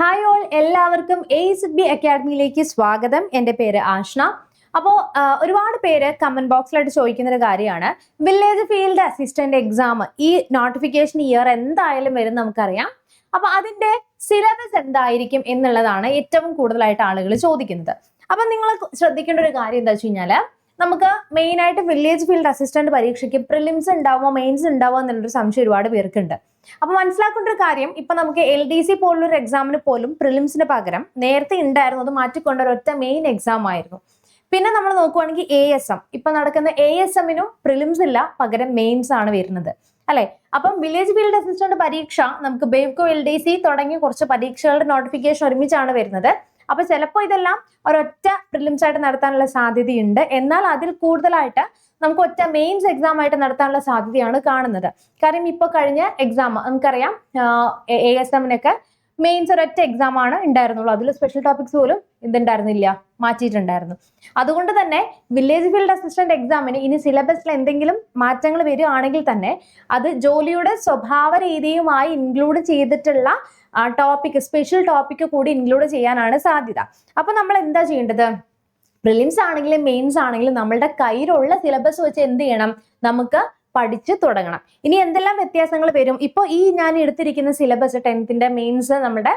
Hi all എല്ലാവർക്കും A B അക്കാഡമിയിലേക്ക് സ്വാഗതം. എന്റെ പേര് ആഷ്ണ അപ്പോൾ ഒരുപാട് പേര് കമന്റ് ബോക്സിലായിട്ട് ചോദിക്കുന്ന ഒരു കാര്യമാണ്. വില്ലേജ് ഫീൽഡ് അസിസ്റ്റന്റ് എക്സാം ഈ നോട്ടിഫിക്കേഷൻ ഇയർ എന്തായാലും വരും നമുക്കറിയാം. അപ്പോൾ അതിന്റെ സിലബസ് എന്തായിരിക്കും എന്നുള്ളതാണ് ഏറ്റവും കൂടുതലായിട്ട് ആളുകൾ ചോദിക്കുന്നത്. അപ്പൊ നിങ്ങൾ ശ്രദ്ധിക്കേണ്ട ഒരു കാര്യം എന്താ വെച്ച് കഴിഞ്ഞാൽ നമുക്ക് മെയിൻ ആയിട്ട് വില്ലേജ് ഫീൽഡ് അസിസ്റ്റന്റ് പരീക്ഷയ്ക്ക് പ്രിലിംസ് ഉണ്ടാവുമോ മെയിൻസ് ഉണ്ടാവുമോ എന്നുള്ളൊരു സംശയം ഒരുപാട് പേർക്കുണ്ട്. അപ്പൊ മനസ്സിലാക്കേണ്ട ഒരു കാര്യം ഇപ്പൊ നമുക്ക് എൽ ഡി സി പോലുള്ള ഒരു എക്സാമിന് പോലും പ്രിലിംസിന് പകരം നേരത്തെ ഉണ്ടായിരുന്നത് മാറ്റിക്കൊണ്ട ഒറ്റ മെയിൻ എക്സാം ആയിരുന്നു. പിന്നെ നമ്മൾ നോക്കുവാണെങ്കിൽ എ എസ് എം ഇപ്പൊ നടക്കുന്ന എ എസ് എമ്മിനും പ്രിലിംസ് ഇല്ല പകരം മെയിൻസ് ആണ് വരുന്നത്. അല്ലെ? അപ്പം വില്ലേജ് ഫീൽഡ് അസിസ്റ്റന്റ് പരീക്ഷ നമുക്ക് ബേവ്കോ എൽ ഡി സി തുടങ്ങിയ കുറച്ച് പരീക്ഷകളുടെ നോട്ടിഫിക്കേഷൻ ഒരുമിച്ചാണ് വരുന്നത്. അപ്പൊ ചിലപ്പോൾ ഇതെല്ലാം ഒരൊറ്റ പ്രിലിംസ് ആയിട്ട് നടത്താനുള്ള സാധ്യതയുണ്ട്. എന്നാൽ അതിൽ കൂടുതലായിട്ട് നമുക്ക് ഒറ്റ മെയിൻസ് എക്സാം ആയിട്ട് നടത്താനുള്ള സാധ്യതയാണ് കാണുന്നത്. കാര്യം ഇപ്പോൾ കഴിഞ്ഞ എക്സാം നമുക്കറിയാം എ എസ് എമ്മിനൊക്കെ മെയിൻസ് ഒരൊറ്റ എക്സാം ആണ് ഉണ്ടായിരുന്നുള്ളൂ അതിൽ സ്പെഷ്യൽ ടോപ്പിക്സ് പോലും ഇതുണ്ടായിരുന്നില്ല. മാറ്റിയിട്ടുണ്ടായിരുന്നു. അതുകൊണ്ട് തന്നെ വില്ലേജ് ഫീൽഡ് അസിസ്റ്റന്റ് എക്സാമിന് ഇനി സിലബസിൽ എന്തെങ്കിലും മാറ്റങ്ങൾ വരികയാണെങ്കിൽ തന്നെ അത് ജോലിയുടെ സ്വഭാവ രീതിയുമായി ഇൻക്ലൂഡ് ചെയ്തിട്ടുള്ള ടോപ്പിക് സ്പെഷ്യൽ ടോപ്പിക് കൂടി ഇൻക്ലൂഡ് ചെയ്യാനാണ് സാധ്യത. അപ്പൊ നമ്മൾ എന്താ ചെയ്യേണ്ടത്? പ്രിലിംസ് ആണെങ്കിലും മെയിൻസ് ആണെങ്കിലും നമ്മളുടെ കയ്യിലുള്ള സിലബസ് വെച്ച് എന്ത് ചെയ്യണം? നമുക്ക് പഠിച്ചു തുടങ്ങണം. ഇനി എന്തെല്ലാം വ്യത്യാസങ്ങൾ വരും? ഇപ്പോൾ ഈ ഞാൻ എടുത്തിരിക്കുന്ന സിലബസ് ടെൻത്തിന്റെ മെയിൻസ് നമ്മുടെ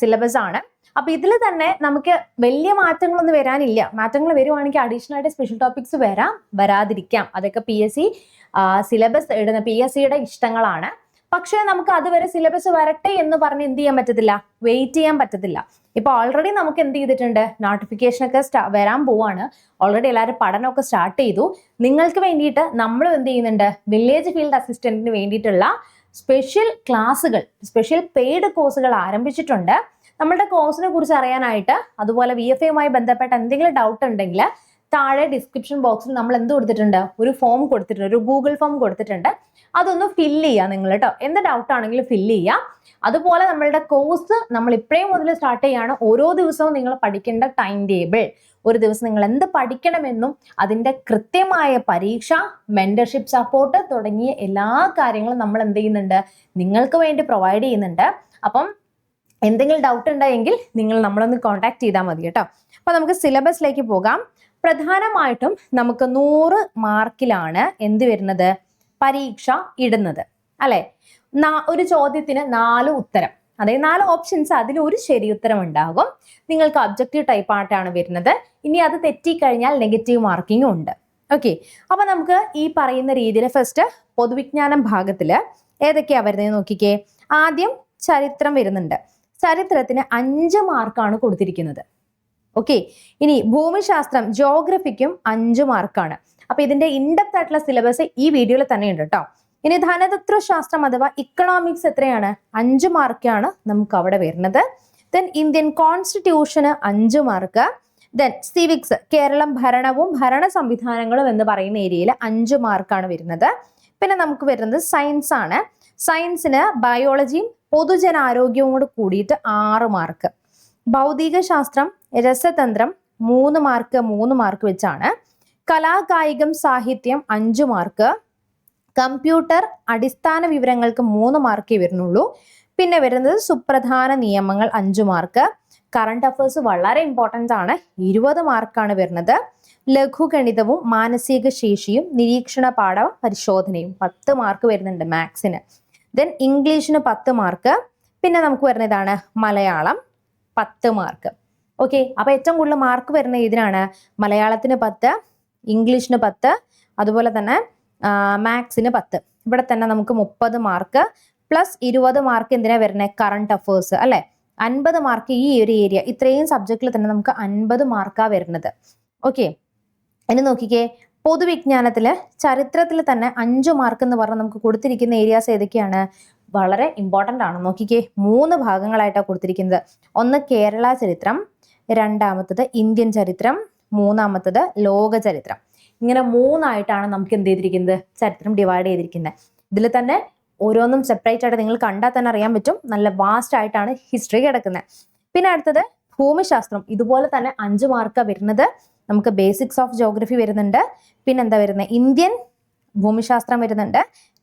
സിലബസ് ആണ്. അപ്പൊ ഇതിൽ തന്നെ നമുക്ക് വലിയ മാറ്റങ്ങളൊന്നും വരാനില്ല. മാറ്റങ്ങൾ വരുവാണെങ്കിൽ അഡീഷണൽ ആയിട്ട് സ്പെഷ്യൽ ടോപ്പിക്സ് വരാം വരാതിരിക്കാം. അതൊക്കെ പി എസ് സി സിലബസ് ഇടുന്ന പി എസ് സിയുടെ ഇഷ്ടങ്ങളാണ്. പക്ഷേ നമുക്ക് അതുവരെ സിലബസ് വരട്ടെ എന്ന് പറഞ്ഞ് എന്ത് ചെയ്യാൻ പറ്റത്തില്ല? വെയിറ്റ് ചെയ്യാൻ പറ്റത്തില്ല. ഇപ്പൊ ഓൾറെഡി നമുക്ക് എന്ത് ചെയ്തിട്ടുണ്ട്? നോട്ടിഫിക്കേഷൻ ഒക്കെ വരാൻ പോവാണ്. ഓൾറെഡി എല്ലാവരും പഠനമൊക്കെ സ്റ്റാർട്ട് ചെയ്തു. നിങ്ങൾക്ക് വേണ്ടിയിട്ട് നമ്മൾ എന്ത് ചെയ്യുന്നുണ്ട്? വില്ലേജ് ഫീൽഡ് അസിസ്റ്റന്റിന് വേണ്ടിയിട്ടുള്ള സ്പെഷ്യൽ ക്ലാസ്സുകൾ സ്പെഷ്യൽ പെയ്ഡ് കോഴ്സുകൾ ആരംഭിച്ചിട്ടുണ്ട്. നമ്മളുടെ കോഴ്സിനെ കുറിച്ച് അറിയാനായിട്ട് അതുപോലെ വി എഫ് ബന്ധപ്പെട്ട എന്തെങ്കിലും ഡൗട്ട് ഉണ്ടെങ്കിൽ താഴെ ഡിസ്ക്രിപ്ഷൻ ബോക്സിൽ നമ്മൾ എന്ത് കൊടുത്തിട്ടുണ്ട്? ഒരു ഫോം കൊടുത്തിട്ടുണ്ട്. ഒരു ഗൂഗിൾ ഫോം കൊടുത്തിട്ടുണ്ട്. അതൊന്ന് ഫില്ല് ചെയ്യുക നിങ്ങൾ കേട്ടോ എന്ത് ഡൗട്ട് ആണെങ്കിലും ഫില്ല് ചെയ്യുക അതുപോലെ നമ്മളുടെ കോഴ്സ് നമ്മൾ ഇപ്പോഴേ മുതൽ സ്റ്റാർട്ട് ചെയ്യാണ്. ഓരോ ദിവസവും നിങ്ങൾ പഠിക്കേണ്ട ടൈം ടേബിൾ ഒരു ദിവസം നിങ്ങൾ എന്ത് പഠിക്കണമെന്നും അതിന്റെ കൃത്യമായ പരീക്ഷ മെന്റർഷിപ്പ് സപ്പോർട്ട് തുടങ്ങിയ എല്ലാ കാര്യങ്ങളും നമ്മൾ എന്ത് ചെയ്യുന്നുണ്ട്? നിങ്ങൾക്ക് വേണ്ടി പ്രൊവൈഡ് ചെയ്യുന്നുണ്ട്. അപ്പം എന്തെങ്കിലും ഡൗട്ട് ഉണ്ടെങ്കിൽ നിങ്ങൾ നമ്മളൊന്ന് കോൺടാക്ട് ചെയ്താൽ മതി കേട്ടോ. അപ്പോൾ നമുക്ക് സിലബസിലേക്ക് പോകാം. പ്രധാനമായിട്ടും നമുക്ക് നൂറ് മാർക്കിലാണ് എന്ത് വരുന്നത്? പരീക്ഷ ഇടുന്നത്. അല്ലെ? ഒരു ചോദ്യത്തിന് നാല് ഉത്തരം. അതായത് നാല് ഓപ്ഷൻസ് അതിൽ ഒരു ശരി ഉത്തരം ഉണ്ടാകും. നിങ്ങൾക്ക് ഒബ്ജക്റ്റീവ് ടൈപ്പ് ആയിട്ടാണ് വരുന്നത്. ഇനി അത് തെറ്റിക്കഴിഞ്ഞാൽ നെഗറ്റീവ് മാർക്കിംഗും ഉണ്ട്. ഓക്കെ അപ്പൊ നമുക്ക് ഈ പറയുന്ന രീതിയിൽ ഫസ്റ്റ് പൊതുവിജ്ഞാനം ഭാഗത്തിൽ ഏതൊക്കെയാ വരുന്നത് നോക്കിക്കേ. ആദ്യം ചരിത്രം വരുന്നുണ്ട്. ചരിത്രത്തിന് അഞ്ച് മാർക്കാണ് കൊടുത്തിരിക്കുന്നത്. ഓക്കെ ഇനി ഭൂമിശാസ്ത്രം ജോഗ്രഫിക്കും അഞ്ച് മാർക്കാണ് അപ്പൊ ഇതിന്റെ ഇൻഡെപ്ത് ആയിട്ടുള്ള സിലബസ് ഈ വീഡിയോയിൽ തന്നെ ഉണ്ട് കേട്ടോ ഇനി ധനതത്വശാസ്ത്രം അഥവാ ഇക്കണോമിക്സ് എത്രയാണ്? അഞ്ച് മാർക്കാണ് നമുക്ക് അവിടെ വരുന്നത്. ദെൻ ഇന്ത്യൻ കോൺസ്റ്റിറ്റ്യൂഷന് അഞ്ച് മാർക്ക് ദെൻ സിവിക്സ് കേരളം ഭരണവും ഭരണ സംവിധാനങ്ങളും എന്ന് പറയുന്ന ഏരിയയിൽ അഞ്ച് മാർക്കാണ് വരുന്നത്. പിന്നെ നമുക്ക് വരുന്നത് സയൻസ് ആണ്. സയൻസിന് ബയോളജിയും പൊതുജനാരോഗ്യവും കൂടി കൂടിയിട്ട് ആറ് മാർക്ക് ഭൗതിക ശാസ്ത്രം രസതന്ത്രം മൂന്ന് മാർക്ക് മൂന്ന് മാർക്ക് വെച്ചാണ്. കലാകായികം സാഹിത്യം അഞ്ചു മാർക്ക് കമ്പ്യൂട്ടർ അടിസ്ഥാന വിവരങ്ങൾക്ക് മൂന്ന് മാർക്കേ വരുന്നുള്ളൂ. പിന്നെ വരുന്നത് സുപ്രധാന നിയമങ്ങൾ അഞ്ചു മാർക്ക് കറണ്ട് അഫേഴ്സ് വളരെ ഇമ്പോർട്ടന്റ് ആണ്. ഇരുപത് മാർക്കാണ് വരുന്നത്. ലഘുഗണിതവും മാനസിക ശേഷിയും നിരീക്ഷണ പാഠ പരിശോധനയും പത്ത് മാർക്ക് വരുന്നുണ്ട് മാത്സിന് ദെൻ ഇംഗ്ലീഷിന് പത്ത് മാർക്ക് പിന്നെ നമുക്ക് വരുന്ന ഇതാണ് മലയാളം പത്ത് മാർക്ക് ഓക്കെ അപ്പോൾ ഏറ്റവും കൂടുതൽ മാർക്ക് വരുന്ന ഇതിനാണ് മലയാളത്തിന് പത്ത് ഇംഗ്ലീഷിന് പത്ത് അതുപോലെ തന്നെ മാത്സിന് പത്ത്. ഇവിടെ തന്നെ നമുക്ക് മുപ്പത് മാർക്ക് പ്ലസ് ഇരുപത് മാർക്ക് എന്തിനാ വരുന്നത് കറണ്ട് അഫേഴ്സ് അല്ലെ? അൻപത് മാർക്ക് ഈ ഒരു ഏരിയ ഇത്രയും സബ്ജക്റ്റിൽ തന്നെ നമുക്ക് അൻപത് മാർക്കാ വരുന്നത്. ഓക്കെ ഇനി നോക്കിക്കേ. പൊതുവിജ്ഞാനത്തിൽ ചരിത്രത്തിൽ തന്നെ അഞ്ചു മാർക്ക് എന്ന് പറഞ്ഞാൽ നമുക്ക് കൊടുത്തിരിക്കുന്ന ഏരിയാസ് ഏതൊക്കെയാണ്? വളരെ ഇമ്പോർട്ടന്റ് ആണ്. നോക്കിക്കേ മൂന്ന് ഭാഗങ്ങളായിട്ടാണ് കൊടുത്തിരിക്കുന്നത്. ഒന്ന് കേരള ചരിത്രം രണ്ടാമത്തത് ഇന്ത്യൻ ചരിത്രം മൂന്നാമത്തത് ലോക ചരിത്രം. ഇങ്ങനെ മൂന്നായിട്ടാണ് നമുക്ക് എന്ത് ചെയ്തിരിക്കുന്നത്? ചരിത്രം ഡിവൈഡ് ചെയ്തിരിക്കുന്നത്. ഇതിൽ തന്നെ ഓരോന്നും സെപ്പറേറ്റ് ആയിട്ട് നിങ്ങൾ കണ്ടാൽ തന്നെ അറിയാൻ പറ്റും. നല്ല വാസ്റ്റ് ആയിട്ടാണ് ഹിസ്റ്ററി കിടക്കുന്നത്. പിന്നെ അടുത്തത് ഭൂമിശാസ്ത്രം. ഇതുപോലെ തന്നെ അഞ്ച് മാർക്ക് വരുന്നത്. നമുക്ക് ബേസിക്സ് ഓഫ് ജോഗ്രഫി വരുന്നുണ്ട്. പിന്നെന്താ വരുന്നത്? ഇന്ത്യൻ ഭൂമിശാസ്ത്രം വരുന്നുണ്ട്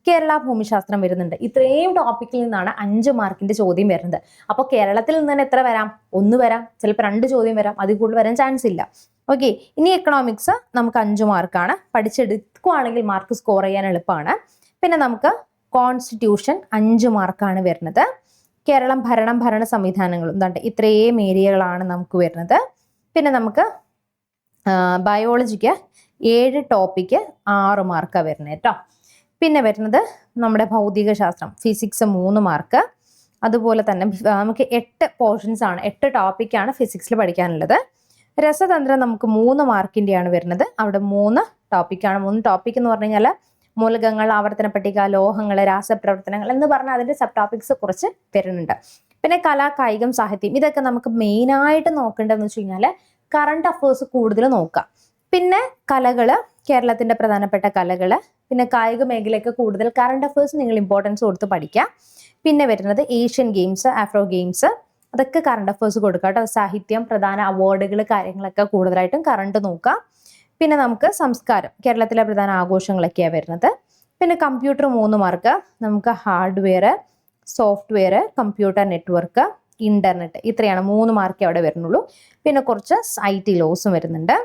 കേരള ഭൂമിശാസ്ത്രം വരുന്നുണ്ട്. ഇത്രയും ടോപ്പിക്കിൽ നിന്നാണ് അഞ്ച് മാർക്കിന്റെ ചോദ്യം വരുന്നത്. അപ്പോൾ കേരളത്തിൽ നിന്ന് തന്നെ എത്ര വരാം? ഒന്ന് വരാം. ചിലപ്പോൾ രണ്ട് ചോദ്യം വരാം. അതിൽ കൂടുതൽ വരാൻ ചാൻസ് ഇല്ല. ഓക്കെ ഇനി എക്കണോമിക്സ് നമുക്ക് അഞ്ച് മാർക്കാണ്. പഠിച്ചെടുക്കുകയാണെങ്കിൽ മാർക്ക് സ്കോർ ചെയ്യാൻ എളുപ്പമാണ്. പിന്നെ നമുക്ക് കോൺസ്റ്റിറ്റ്യൂഷൻ അഞ്ച് മാർക്കാണ് വരുന്നത്. കേരളം ഭരണം ഭരണ സംവിധാനങ്ങളും എന്താണ്ട് ഇത്രയും ഏരിയകളാണ് നമുക്ക് വരുന്നത്. പിന്നെ നമുക്ക് ബയോളജിക്ക് ഏഴ് ടോപ്പിക്ക് ആറ് മാർക്കാണ് വരുന്നത് കേട്ടോ പിന്നെ വരുന്നത് നമ്മുടെ ഭൗതിക ശാസ്ത്രം ഫിസിക്സ് മൂന്ന് മാർക്ക് അതുപോലെ തന്നെ നമുക്ക് എട്ട് പോർഷൻസ് ആണ് എട്ട് ടോപ്പിക്കാണ് ഫിസിക്സിൽ പഠിക്കാനുള്ളത്. രസതന്ത്രം നമുക്ക് മൂന്ന് മാർക്കിന്റെയാണ് വരുന്നത്. അവിടെ മൂന്ന് ടോപ്പിക്കാണ് മൂന്ന് ടോപ്പിക് എന്ന് പറഞ്ഞു കഴിഞ്ഞാൽ മൂലകങ്ങൾ ആവർത്തന പട്ടിക ലോഹങ്ങൾ രാസപ്രവർത്തനങ്ങൾ എന്ന് പറഞ്ഞാൽ അതിന്റെ സബ് ടോപ്പിക്സ് കുറച്ച് വരുന്നുണ്ട്. പിന്നെ കല കായികം സാഹിത്യം ഇതൊക്കെ നമുക്ക് മെയിനായിട്ട് നോക്കേണ്ടതെന്ന് വെച്ച് കഴിഞ്ഞാൽ കറണ്ട് അഫേഴ്സ് കൂടുതൽ നോക്കാം. പിന്നെ കലകൾ കേരളത്തിന്റെ പ്രധാനപ്പെട്ട കലകൾ പിന്നെ കായിക മേഖലയ്ക്ക് കൂടുതൽ കറണ്ട് അഫേഴ്സ് നിങ്ങൾ ഇമ്പോർട്ടൻസ് കൊടുത്ത് പഠിക്കുക പിന്നെ വരുന്നത് ഏഷ്യൻ ഗെയിംസ് ആഫ്രോ ഗെയിംസ് അതൊക്കെ കറണ്ട് അഫേഴ്സ് കൊടുക്കുക കേട്ടോ സാഹിത്യം പ്രധാന അവാർഡുകൾ കാര്യങ്ങളൊക്കെ കൂടുതലായിട്ടും കറണ്ട് നോക്കുക പിന്നെ നമുക്ക് സംസ്കാരം കേരളത്തിലെ പ്രധാന ആഘോഷങ്ങളൊക്കെയാണ് വരുന്നത്. പിന്നെ കമ്പ്യൂട്ടർ മൂന്ന് മാർക്ക് നമുക്ക് hardware software computer network internet ഇത്രയാണ് മൂന്ന് മാർക്കേ അവിടെ വരുന്നുള്ളൂ. പിന്നെ കുറച്ച് ഐ ടി ലോസും വരുന്നുണ്ട്.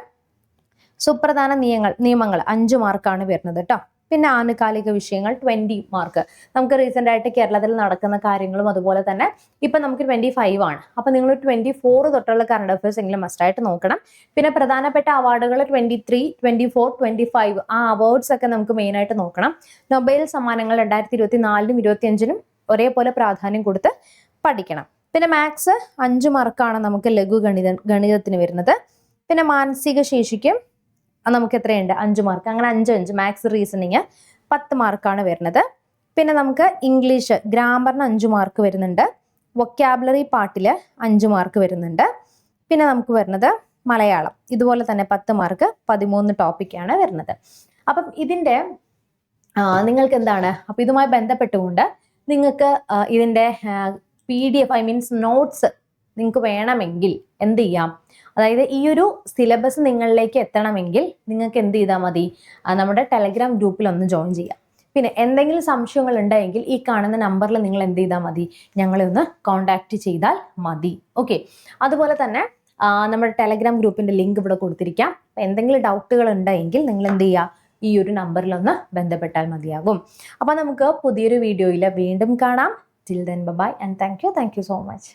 സുപ്രധാന നിയമങ്ങൾ നിയമങ്ങൾ അഞ്ച് മാർക്കാണ് വരുന്നത് കേട്ടോ പിന്നെ ആനുകാലിക വിഷയങ്ങൾ ട്വന്റി മാർക്ക്. നമുക്ക് റീസെന്റ് ആയിട്ട് കേരളത്തിൽ നടക്കുന്ന കാര്യങ്ങളും അതുപോലെ തന്നെ ഇപ്പൊ നമുക്ക് ട്വന്റി ഫൈവ് ആണ്. അപ്പൊ നിങ്ങൾ ട്വന്റി ഫോർ തൊട്ടുള്ള കറണ്ട് അഫയേഴ്സ് എങ്കിലും മസ്റ്റായിട്ട് നോക്കണം. പിന്നെ പ്രധാനപ്പെട്ട അവാർഡുകൾ twenty three twenty four twenty five ആ അവാർഡ്സ് ഒക്കെ നമുക്ക് മെയിൻ ആയിട്ട് നോക്കണം. നൊബൈൽ സമ്മാനങ്ങൾ രണ്ടായിരത്തി ഇരുപത്തി നാലിനും ഇരുപത്തി അഞ്ചിനും ഒരേപോലെ പ്രാധാന്യം കൊടുത്ത് പഠിക്കണം. പിന്നെ മാത്സ് അഞ്ച് മാർക്കാണ് നമുക്ക് ലഘു ഗണിത ഗണിതത്തിന് വരുന്നത്. പിന്നെ മാനസിക ശേഷിക്കും നമുക്ക് എത്രയുണ്ട്? അഞ്ച് മാർക്ക് അങ്ങനെ അഞ്ച് അഞ്ച്. മാത്സ് റീസണിങ് പത്ത് മാർക്കാണ് വരുന്നത്. പിന്നെ നമുക്ക് ഇംഗ്ലീഷ് ഗ്രാമറിന് അഞ്ച് മാർക്ക് വരുന്നുണ്ട്. വൊക്കാബുലറി പാട്ടിൽ അഞ്ച് മാർക്ക് വരുന്നുണ്ട്. പിന്നെ നമുക്ക് വരുന്നത് മലയാളം. ഇതുപോലെ തന്നെ പത്ത് മാർക്ക് പതിമൂന്ന് ടോപ്പിക്കാണ് വരുന്നത്. അപ്പം ഇതിന്റെ നിങ്ങൾക്ക് എന്താണ്? അപ്പം ഇതുമായി ബന്ധപ്പെട്ടുകൊണ്ട് നിങ്ങൾക്ക് ഇതിന്റെ P D F I means notes നിങ്ങൾക്ക് വേണമെങ്കിൽ എന്ത് ചെയ്യാം? അതായത് ഈ ഒരു സിലബസ് നിങ്ങളിലേക്ക് എത്തണമെങ്കിൽ നിങ്ങൾക്ക് എന്ത് ചെയ്താൽ മതി? നമ്മുടെ ടെലഗ്രാം ഗ്രൂപ്പിൽ ഒന്ന് ജോയിൻ ചെയ്യാം. പിന്നെ എന്തെങ്കിലും സംശയങ്ങൾ ഉണ്ടെങ്കിൽ ഈ കാണുന്ന നമ്പറിൽ നിങ്ങൾ എന്ത് ചെയ്താൽ മതി? ഞങ്ങളെ ഒന്ന് കോൺടാക്റ്റ് ചെയ്താൽ മതി. ഓക്കെ അതുപോലെ തന്നെ നമ്മുടെ ടെലഗ്രാം ഗ്രൂപ്പിന്റെ ലിങ്ക് ഇവിടെ കൊടുത്തിരിക്കാം. എന്തെങ്കിലും ഡൗട്ടുകൾ ഉണ്ടെങ്കിൽ നിങ്ങൾ എന്ത് ചെയ്യുക ഈ ഒരു നമ്പറിൽ ഒന്ന് ബന്ധപ്പെട്ടാൽ മതിയാകും. അപ്പോൾ നമുക്ക് പുതിയൊരു വീഡിയോയിൽ വീണ്ടും കാണാം. Till then bye and thank you thank you so much